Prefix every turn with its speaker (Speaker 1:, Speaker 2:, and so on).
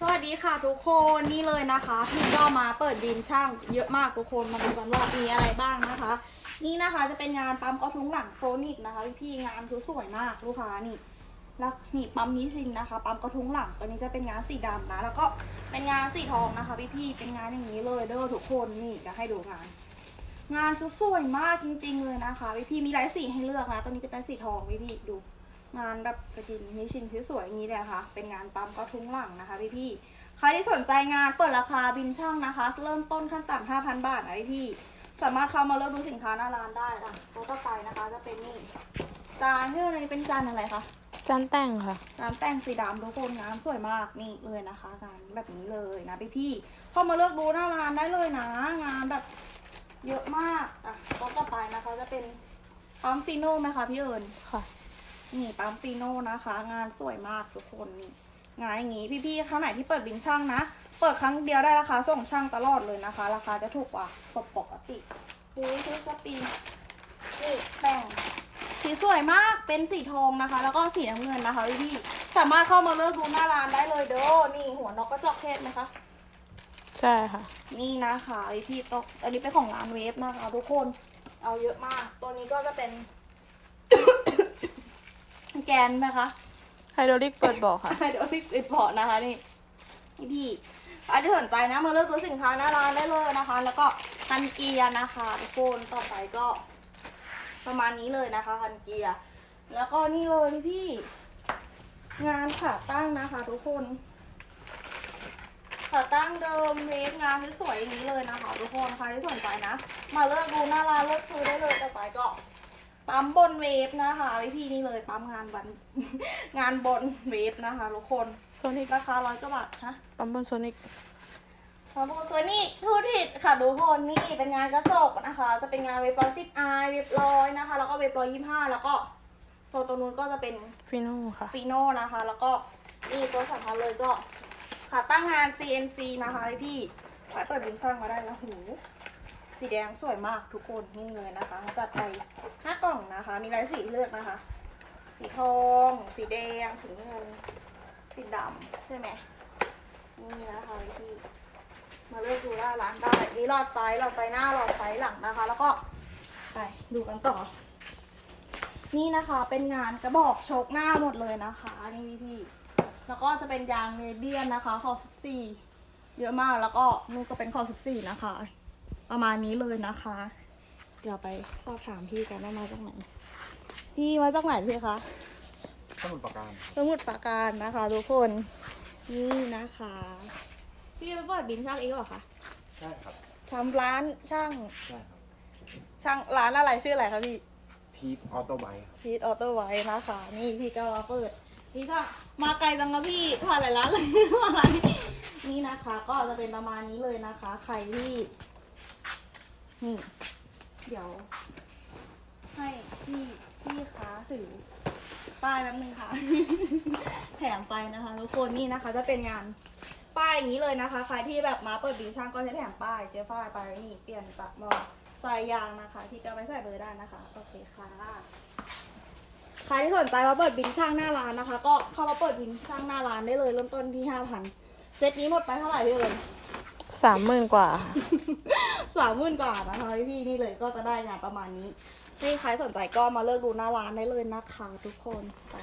Speaker 1: สวัสดีค่ะทุกคนนี่เลยนะคะพี่ก็มาเปิดบินช่างเยอะมากทุกคนมาดูกันว่ามีอะไรบ้างนะคะ นี่นะคะจะเป็นงานปั๊มกระทุ้งหลังโซนิกนะคะพี่งานคือสวยมากลูกค้านี่แล้วนี่ปั๊มนี้ซิงนะคะปั๊มกระทุ้งหลังตัวนี้จะเป็นงานสีดำนะ แล้วก็เป็นงานสีทองนะคะพี่ๆเป็นงานอย่างนี้เลยเด้อทุกคนนี่จะให้ดูงาน งานคือสวยมากจริง ๆ เลยนะคะพี่ๆมีหลายสีให้เลือกนะตัวนี้จะเป็นสีทองพี่ๆดู งานแบบกระดินนิชินที่สวยอย่างนี้เลยนะคะเป็นงานปั๊มกระทุ้งหลังนะคะพี่พี่ๆใครที่สนใจงานเปิดราคาบินช่างนะคะ เริ่มต้นขั้นต่ำ5,000 บาทนะพี่พี่ๆสามารถเข้ามาเลือกดูสินค้าหน้าร้านได้ค่ะแล้วก็ไปนะคะจะเป็นนี่จานที่วันนี้เป็นจานอะไรคะ
Speaker 2: จานแต่งค่ะ
Speaker 1: จานแต่งสีดำทุกคนงานสวยมากนี่เลยนะคะงานแบบนี้เลยนะพี่พี่ๆเข้ามาเลือกดูหน้าร้านได้เลยนะ งานแบบเยอะมากอะก็ต่อไปนะคะจะเป็นปั๊มฟิโน่ไหมคะพี่เอิญ
Speaker 2: ค่ะ
Speaker 1: นี่ปั๊มฟีโน่นะคะ งานสวยมากทุกคนนี่งานอย่างงี้พี่ๆครั้งไหนที่เปิดบินช่างนะ เปิดครั้งเดียวได้ราคาส่งช่างตลอดเลยนะคะ ราคาจะถูกกว่าปกติดูชุดสปริงนี่แต่งสีสวยมากเป็นสีทองนะคะ แล้วก็สีน้ำเงินนะคะพี่ๆสามารถเข้ามาเลือกดูหน้าร้านได้เลยเด้อนี่หัวนกกระจอกเทศนะคะ
Speaker 2: ใช่ค่ะ
Speaker 1: นี่นะคะพี่ๆตกอันนี้เป็นของร้านเวฟนะคะทุกคน เอาเยอะมาก ตัวนี้ก็จะเป็น แกนนะคะ
Speaker 2: ไฮโดรลิกเปิดเบอกค่ะ
Speaker 1: เดี๋ยวพี่ติดเบาะนะคะนี่นี่พี่ใครที่สนใจนะมาเลือกซื้อสินค้าหน้าร้านได้เลยนะคะ แล้วก็คันเกียร์นะคะทุกคนต่อไปก็ ประมาณนี้เลยนะคะคันเกียร์แล้วก็นี่เลยพี่งานขาตั้งนะคะ ทุกคนขาตั้งเดิมเวฟงานสวยๆอย่างนี้เลยนะคะ ทุกคนใครที่สนใจนะ มาเลือกดูหน้าร้านเลือกซื้อได้เลยต่อไปก็ ปั๊มบนเวฟนะคะพี่นี่เลยปั๊มงานบัน งานบนเวฟนะคะทุกคน
Speaker 2: โซนิก
Speaker 1: ราคาร้อยกว่าบาทฮะ
Speaker 2: ปั๊มบนโซนิก
Speaker 1: ขอบคุณตัวนี้ทูทิดค่ะทุกคนนี่เป็นงานกระจกนะคะ จะเป็นงานเวฟร้อยสิบไอเวฟร้อยนะคะ แล้วก็เวฟร้อยยี่ห้าแล้วก็โซนตรงนู้นก็จะเป็น
Speaker 2: ฟิโน่ค่ะ
Speaker 1: ฟีโน่นะคะ แล้วก็นี่ตัวสำคัญเลยก็ขาตั้งงาน CNC นะคะพี่ขายเปิดบินช่างมาได้นะหู สีแดงสวยมากทุกคนนี่เลยนะคะ จัดไปห้ากล่องนะคะ มีหลายสีเลือกนะคะ สีทอง สีแดง สีเงิน สีดำใช่ไหมนี่นะคะพี่มาเลือกดูได้ร้านได้มีหลอดไฟหลอดไฟหน้าหลอดไฟหลังนะคะ แล้วก็ไปดูกันต่อ นี่นะคะเป็นงานกระบอกโชกหน้าหมดเลยนะคะนี่พี่แล้วก็จะเป็นยางเรเดียนนะคะขอบ14 เยอะมากแล้วก็นู่นก็เป็นขอบ14 นะคะ ประมาณนี้เลยนะคะ เดี๋ยวไปสอบถามพี่กันว่ามาจากไหน พี่มาจากไหนพี่คะ
Speaker 3: สมุดประการ
Speaker 1: สมุทรปราการนะคะทุกคน นี่นะคะ พี่ไปเปิดบินช่างเองเหรอคะ
Speaker 3: ใช่ครับ
Speaker 1: ทำร้านช่าง
Speaker 3: ใช่ครับ
Speaker 1: ช่างร้านอะไรชื่ออะไรคะพี่
Speaker 3: พีทออโต้ไบค์ครับ
Speaker 1: พีทออโต้ไว้นะคะ นี่พี่ก็มาเปิดพี่ก็มาไกลจังนะพี่ผ่านหลายร้านเลยมาร้านนี้นี่นะคะ ก็จะเป็นประมาณนี้เลยนะคะ ใครที่ นี่ เดี๋ยว ให้พี่พี่คะถือป้ายแป๊บนึงค่ะ แถมไปนะคะทุกคนนี่นะคะ จะเป็นงานป้ายอย่างนี้เลยนะคะ ใครที่แบบมาเปิดบินช่างก็จะแถมป้าย เจ๊ฝ้ายไปนี่เปลี่ยนตัดหมอใส่ยางนะคะ ที่ก็เอาไปใส่เบอร์ได้นะคะ โอเคค่ะ ใครที่สนใจมาเปิดบินช่างหน้าร้านนะคะ ก็เข้ามาเปิดบินช่างหน้าร้านได้เลย เริ่มต้นที่ห้าพันเซตนี้หมดไปเท่าไหร่พี่เอิญ
Speaker 2: สามหมื่นกว่า
Speaker 1: สามหมื่นกว่านะคะพี่นี่เลยก็จะได้งานประมาณนี้ ที่ใครสนใจก็มาเลือกดูหน้าร้านได้เลยนะคะ ทุกคนไป